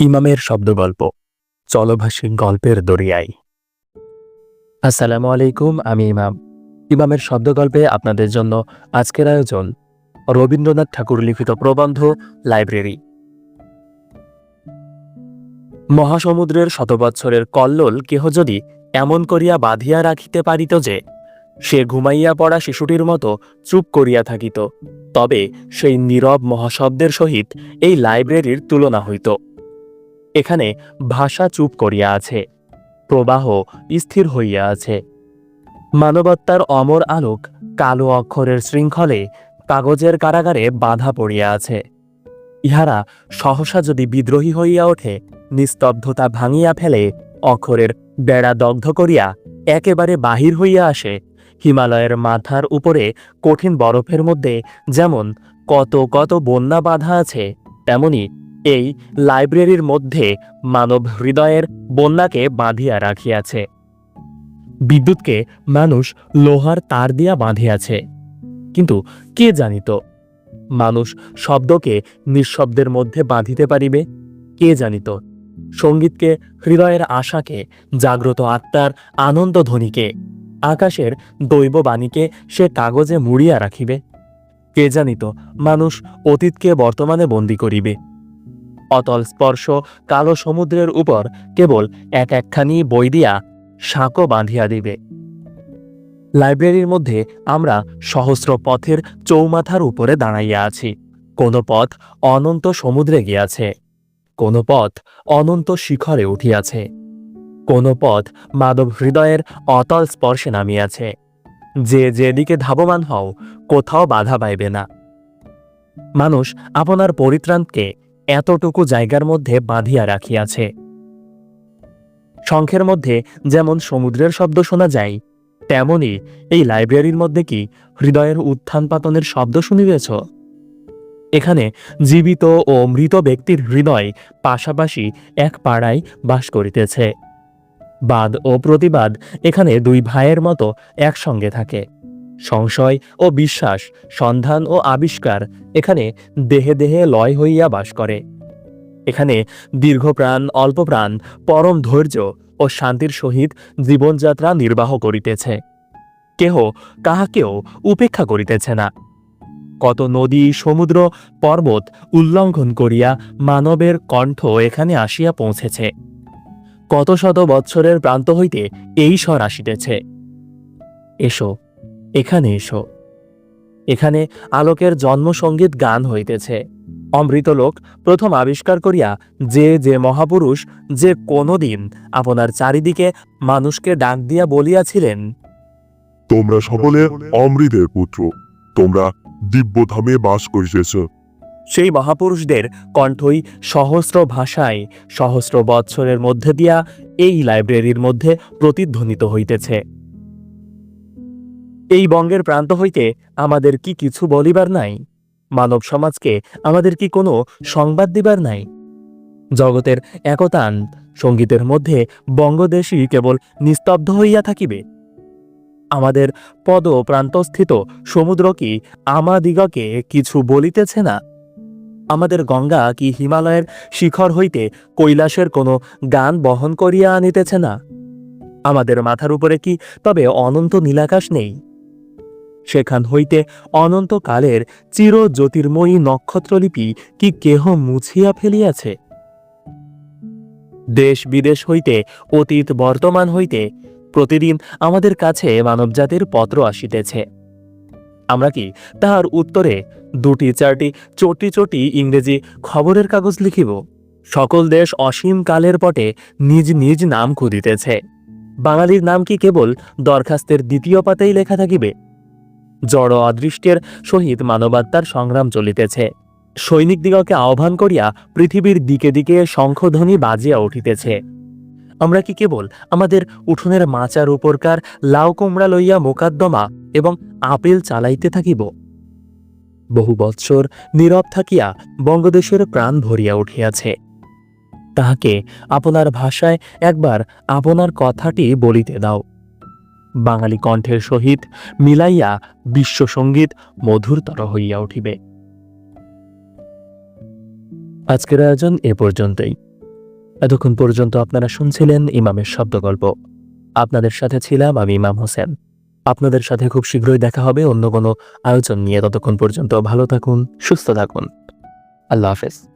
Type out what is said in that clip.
ইমামের শব্দগল্প। চলভাষী গল্পের দরিয়ায়। আসসালামু আলাইকুম, আমি ইমাম। ইমামের শব্দগল্পে আপনাদের জন্য আজকের আয়োজন, রবীন্দ্রনাথ ঠাকুর লিখিত প্রবন্ধ, লাইব্রেরি। মহাসমুদ্রের শতবৎসরের কল্লোল কেহ যদি এমন করিয়া বাঁধিয়া রাখিতে পারিত যে, সে ঘুমাইয়া পড়া শিশুটির মতো চুপ করিয়া থাকিত, তবে সেই নীরব মহাশব্দের সহিত এই লাইব্রেরির তুলনা হইত। এখানে ভাষা চুপ করিয়া আছে, প্রবাহ স্থির হইয়া আছে। মানবত্তার অমর আলোক কালো অক্ষরের শৃঙ্খলে কাগজের কারাগারে বাধা পড়িয়া আছে। ইহারা সহসা যদি বিদ্রোহী হইয়া ওঠে, নিস্তব্ধতা ভাঙিয়া ফেলে অক্ষরের বেড়া দগ্ধ করিয়া একেবারে বাহির হইয়া আসে, হিমালয়ের মাথার উপরে কঠিন বরফের মধ্যে যেমন কত কত বন্যা বাধা আছে, তেমনি এই লাইব্রেরির মধ্যে মানব হৃদয়ের বন্যাকে বাঁধিয়া রাখিয়াছে। বিদ্যুৎকে মানুষ লোহার তার দিয়া বাঁধিয়াছে। কিন্তু কে জানিত? মানুষ শব্দকে নিঃশব্দের মধ্যে বাঁধিতে পারিবে? কে জানিত? সঙ্গীতকে, হৃদয়ের আশাকে, জাগ্রত আত্মার আনন্দ ধ্বনিকে আকাশের দৈববাণীকে সে কাগজে মুড়িয়া রাখিবে? কে জানিত? মানুষ অতীতকে বর্তমানে বন্দী করিবে। অতল স্পর্শ কালো সমুদ্রের উপর কেবল এক একখানি বই দিয়া সাঁকো বাঁধিয়া দিবে। লাইব্রেরির মধ্যে আমরা সহস্র পথের চৌমাথার উপরে দাঁড়াইয়া আছি। কোন পথ অনন্ত সমুদ্রে গিয়াছে, কোন পথ অনন্ত শিখরে উঠিয়াছে, কোন পথ মানব হৃদয়ের অতল স্পর্শে নামিয়াছে। যে যেদিকে ধাবমান হও, কোথাও বাধা পাইবে না। মানুষ আপনার পরিত্রাণকে এতটুকু জায়গার মধ্যে বাঁধিয়া রাখিয়াছে। শঙ্খের মধ্যে যেমন সমুদ্রের শব্দ শোনা যায়, তেমনি এই লাইব্রেরির মধ্যে কি হৃদয়ের উত্থান পাতনের শব্দ শুনিবেছ? এখানে জীবিত ও মৃত ব্যক্তির হৃদয় পাশাপাশি এক পাড়ায় বাস করিতেছে। বাদ ও প্রতিবাদ এখানে দুই ভাইয়ের মতো একসঙ্গে থাকে। সংশয় ও বিশ্বাস, সন্ধান ও আবিষ্কার এখানে দেহে দেহে লয় হইয়া বাস করে। এখানে দীর্ঘপ্রাণ, অল্পপ্রাণ, পরম ধৈর্য ও শান্তির সহিত জীবনযাত্রা নির্বাহ করিতেছে। কেহ কাহাকেও উপেক্ষা করিতেছে না। কত নদী, সমুদ্র, পর্বত উল্লঙ্ঘন করিয়া মানবের কণ্ঠ এখানে আসিয়া পৌঁছেছে। কত শত বৎসরের প্রান্ত হইতে এই স্বর আসিতেছে। এসো এখানে এসো। এখানে আলোকের জন্মসঙ্গীত গান হইতেছে। অমৃতলোক প্রথম আবিষ্কার করিয়া যে যে মহাপুরুষ যে কোনোদিন আপনার চারিদিকে মানুষকে ডাক দিয়া বলিয়াছিলেন। তোমরা সকলে অমৃতের পুত্র। তোমরা দিব্যধামে বাস করিতেছ। সেই মহাপুরুষদের কণ্ঠই সহস্র ভাষায় সহস্র বৎসরের মধ্যে দিয়া এই লাইব্রেরির মধ্যে প্রতিধ্বনিত হইতেছে। এই বঙ্গের প্রান্ত হইতে আমাদের কি কিছু বলিবার নাই? মানব সমাজকে আমাদের কি কোনো সংবাদ দিবার নাই? জগতের একতান সঙ্গীতের মধ্যে বঙ্গদেশই কেবল নিস্তব্ধ হইয়া থাকিবে। আমাদের পদ প্রান্তস্থিত সমুদ্র কি আমাদিগকে কিছু বলিতেছে না? আমাদের গঙ্গা কি হিমালয়ের শিখর হইতে কৈলাসের কোনো গান বহন করিয়া আনিতেছে না? আমাদের মাথার উপরে কি তবে অনন্ত নীলাকাশ নেই? সেখান হইতে অনন্তকালের চির জ্যোতির্ময়ী নক্ষত্রলিপি কি কেহ মুছিয়া ফেলিয়াছে? দেশ বিদেশ হইতে, অতীত বর্তমান হইতে, প্রতিদিন আমাদের কাছে মানবজাতির পত্র আসিতেছে। আমরা কি তাহার উত্তরে দুটি, চারটি চটি চটি ইংরেজি খবরের কাগজ লিখিব? সকল দেশ অসীম কালের পটে নিজ নিজ নাম খুঁদিতেছে বাঙালির নাম কি কেবল দরখাস্তের দ্বিতীয় পাতেই লেখা থাকিবে? জড় অদৃষ্টের সহিত মানবাত্মার সংগ্রাম চলিতেছে। সৈনিকদিগকে আহ্বান করিয়া পৃথিবীর দিকে দিকে শঙ্খধ্বনি বাজিয়া উঠিতেছে। আমরা কি কেবল আমাদের উঠোনের মাচার উপরকার লাউ কুমড়া লইয়া মোকাদ্দমা এবং আপেল চালাইতে থাকিব? বহু বৎসর নীরব থাকিয়া বঙ্গদেশের প্রাণ ভরিয়া উঠিয়াছে। তাহাকে আপনার ভাষায় একবার আপনার কথাটি বলিতে দাও। বাঙালি কণ্ঠের সহিত মিলাইয়া বিশ্বসঙ্গীত মধুরতর হইয়া উঠিবে। আজকের আয়োজন এ পর্যন্তই। এতক্ষণ পর্যন্ত আপনারা শুনছিলেন ইমামের শব্দগল্প। আপনাদের সাথে ছিলাম আমি ইমাম হোসেন। আপনাদের সাথে খুব শীঘ্রই দেখা হবে অন্য কোনো আয়োজন নিয়ে। ততক্ষণ পর্যন্ত ভালো থাকুন, সুস্থ থাকুন। আল্লাহ হাফেজ।